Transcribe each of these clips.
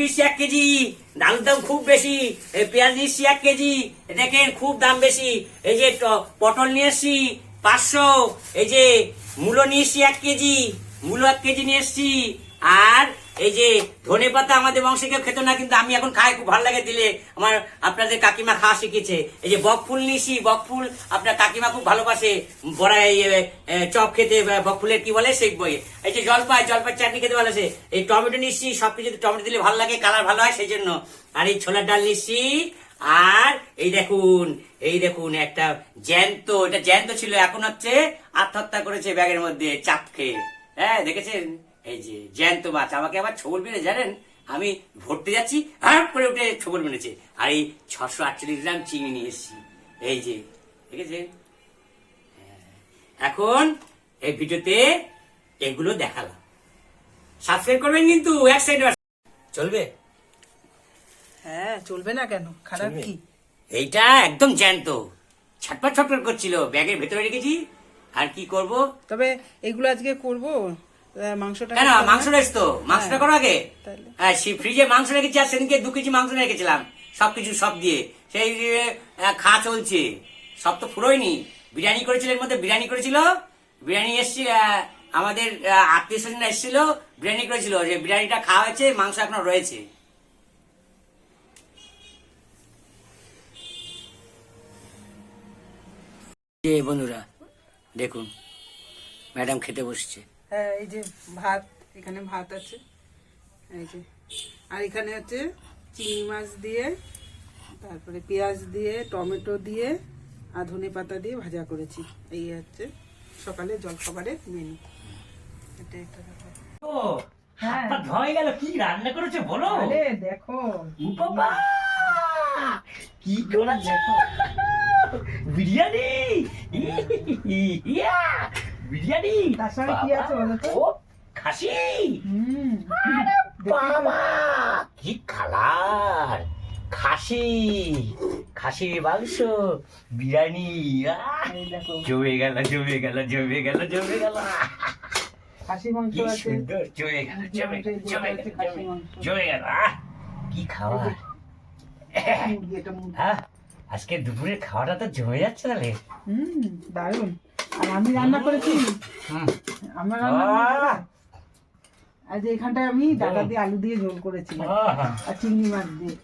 নিচ্ছি এক কেজি দাম দাম খুব বেশি, এই পেঁয়াজ নিচ্ছি এক কেজি, দেখেন খুব দাম বেশি। এই যে পটল নিয়ে এসছি, পাঁচশো। এই যে মূলো নিয়ে এসছি এক কেজি, মূলো এক কেজি নিয়ে এসছি। আর এই যে ধনে পাতা আমাদের বংশে কেউ খেত না, কিন্তু আমি এখন খাই, খুব ভালো লাগে দিলে। আমার আপনাদের কাকিমা খাওয়া শিখেছে এই যে বক ফুল নিয়েছি বক ফুল আপনার কাকিমা খুব ভালোবাসে। চপ খেতে, বা বক ফুলের কি বলে, সেই বই। এই যে জলপাই জলপাই চাটনি খেতে ভালোবাসে। এই টমেটো নিচ্ছি সবকিছু টমেটো দিলে ভালো লাগে, কালার ভালো হয়, সেই জন্য। আর এই ছোলার ডাল নিচ্ছি আর এই দেখুন এই দেখুন একটা জ্যান্ত, এটা জ্যান্ত ছিল, এখন হচ্ছে আত্মহত্যা করেছে ব্যাগের মধ্যে চাপ খেয়ে হ্যাঁ দেখেছেন? এই যে জ্যান্ত মাছ আমাকে আবার ছবল মেরে জানেন? আমি ভরতে যাচ্ছি হাট করে উঠে ছবল মেরেছে। আর এই ছশো আটচল্লিশ গ্রাম চিংড়ি নিয়ে এসেছি। এই যে দেখেছেন? হ্যাঁ। এখন এই ভিডিওতে এগুলো দেখালাম। সাবস্ক্রাইব করবেন কিন্তু এক সাইড চলবে? হ্যাঁ চলবে না কেন? খারাপ কি? এইটা একদম জ্যান্ত। ছটপট ছটপট করছিল। ব্যাগের ভেতরে রেখেছি। আর কি করব? তবে এগুলো আজকে করব। মাংসটা কেন? না? মাংস রেস তো? মাংসটা হ্যাঁ। করো আগে। হ্যাঁ ফ্রিজে মাংস রেখেছি আর সেদিনকে দু কেজি মাংস রেখেছিলাম। সবকিছু সব দিয়ে। সেই দিয়ে, আহ, চলছে। সব তো ফুরোয়নি। বিরিয়ানি করেছিল এর মধ্যে বিরিয়ানি করেছিল। বিরিয়ানি এসছি আমাদের আত্মীয় স্বজন এসেছিল বিরিয়ানি করেছিল। যে বিরিয়ানিটা খাওয়া হয়েছে মাংস এখনও রয়েছে। বন্ধুরা দেখুন ম্যাডাম খেতে বসছে। হ্যাঁ এই যে ভাত এখানে ভাত আছে। এই যে আর এখানে হচ্ছে চিংড়ি মাছ দিয়ে তারপরে পেঁয়াজ দিয়ে টমেটো দিয়ে আর ধনে পাতা দিয়ে ভাজা করেছি। এই হচ্ছে সকালে জলখাবারের মেনু এটা একটা ব্যাপার। ও হাত পা গেল কি রান্না করেছে বলো? আরে দেখো। বাবা কি করেছে বিরিয়ানি! ইয়া! বিরিয়ানি? তার সঙ্গে কি আছে বলো তো? খাসি। বাবা কি কালার? খাসি খাসির মাংস বিরিয়ানি। জমে গেল জমে গেল জমে গেল জমে গেল। খাসি মাংস আছে। জমে গেল জমে জমে জমে গেল, আহ! কি খাওয়া? মুরগি এটা মুরগি। হ্যাঁ আজকে দুপুরে খাওয়াটা তো জমে যাচ্ছে তাহলে। হুম দারুণ আর আমি রান্না করেছি। আমার রান্না! আর যে এখানটায় আমি ডাটা দিয়ে আলু দিয়ে ঝোল করেছিলাম। আর চিংড়ি মাছ দিয়ে।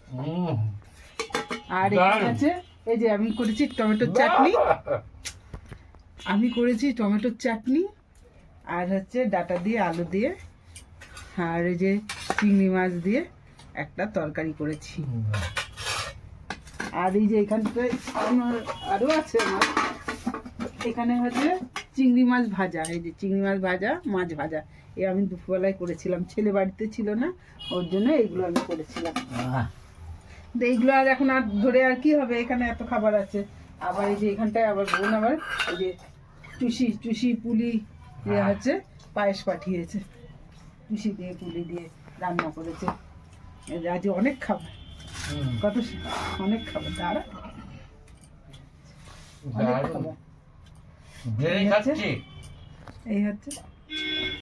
আর এখানে আছে এই যে আমি করেছি টমেটোর চাটনি। আমি করেছি টমেটোর চাটনি। আর হচ্ছে ডাটা দিয়ে আলু দিয়ে। আর এই যে চিংড়ি মাছ দিয়ে একটা তরকারি করেছি। আর এই যে এখানটায় আরও আছে আমার। এখানে হচ্ছে চিংড়ি মাছ ভাজা এই যে চিংড়ি মাছ ভাজা মাছ ভাজা। এ আমি দুপুরবেলায় করেছিলাম ছেলে বাড়িতে ছিল না ওর জন্য এইগুলো আমি করেছিলাম। এইগুলো আর এখন আর ধরে আর কি হবে এখানে এত খাবার আছে। আবার এই যে এখানটায় আবার বোন আবার এই যে টুসি টুসি পুলি দিয়ে হ্যাঁ। হচ্ছে পায়েস পাঠিয়েছে। টুসি দিয়ে পুলি দিয়ে রান্না করেছে। আজ অনেক খাবার। কত অনেক খাবার। দাঁড়া। অনেক খাবার। এই হচ্ছে? এই হচ্ছে?